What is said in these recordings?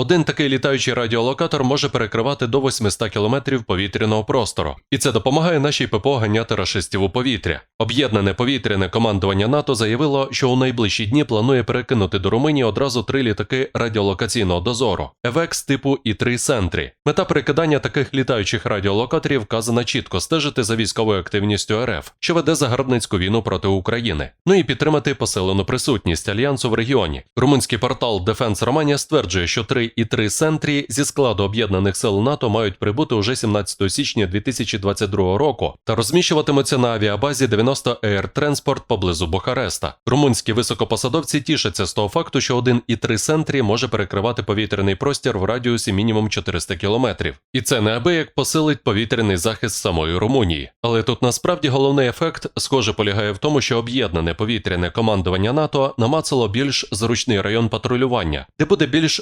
Один такий літаючий радіолокатор може перекривати до 800 кілометрів повітряного простору, і це допомагає нашій ППО ганяти рашистів у повітря. Об'єднане повітряне командування НАТО заявило, що у найближчі дні планує перекинути до Румунії одразу три літаки радіолокаційного дозору ЕВЕКС типу І-3 Сентрі. Мета перекидання таких літаючих радіолокаторів вказана чітко стежити за військовою активністю РФ, що веде загарбницьку війну проти України. Ну і підтримати посилену присутність альянсу в регіоні. Румунський портал Defense Romania стверджує, що три і три Сентрі зі складу об'єднаних сил НАТО мають прибути уже 17 січня 2022 року та розміщуватимуться на авіабазі 90 Air Transport поблизу Бухареста. Румунські високопосадовці тішаться з того факту, що один і три Сентрі може перекривати повітряний простір в радіусі мінімум 400 кілометрів. І це неабияк посилить повітряний захист самої Румунії. Але тут насправді головний ефект, схоже, полягає в тому, що об'єднане повітряне командування НАТО намацало більш зручний район патрулювання, де буде більш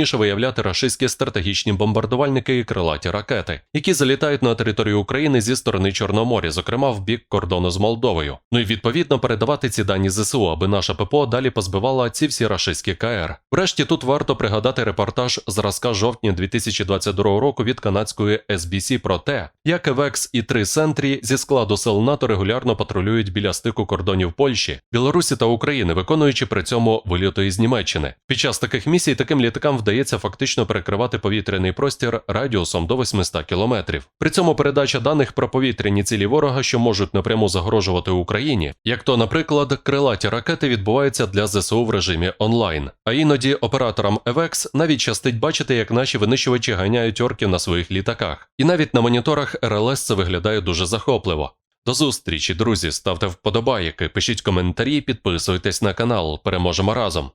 зручніше виявляти рашистські стратегічні бомбардувальники і крилаті ракети, які залітають на територію України зі сторони Чорноморя, зокрема в бік кордону з Молдовою. Ну і відповідно передавати ці дані ЗСУ, аби наша ППО далі позбивала ці всі рашистські КР. Врешті тут варто пригадати репортаж зразка жовтня 2022 року від канадської SBC про те, як ЕВЕКС і три Сентрі зі складу сил НАТО регулярно патрулюють біля стику кордонів Польщі, Білорусі та України, виконуючи при цьому вильоти із Німеччини. Під час таких місій таким літакам вдається фактично перекривати повітряний простір радіусом до 800 кілометрів. При цьому передача даних про повітряні цілі ворога, що можуть напряму загрожувати Україні, як то, наприклад, крилаті ракети відбуваються для ЗСУ в режимі онлайн. А іноді операторам EVEX навіть щастить бачити, як наші винищувачі ганяють орків на своїх літаках. І навіть на моніторах РЛС це виглядає дуже захопливо. До зустрічі, друзі, ставте вподобайки, пишіть коментарі, підписуйтесь на канал. Переможемо разом.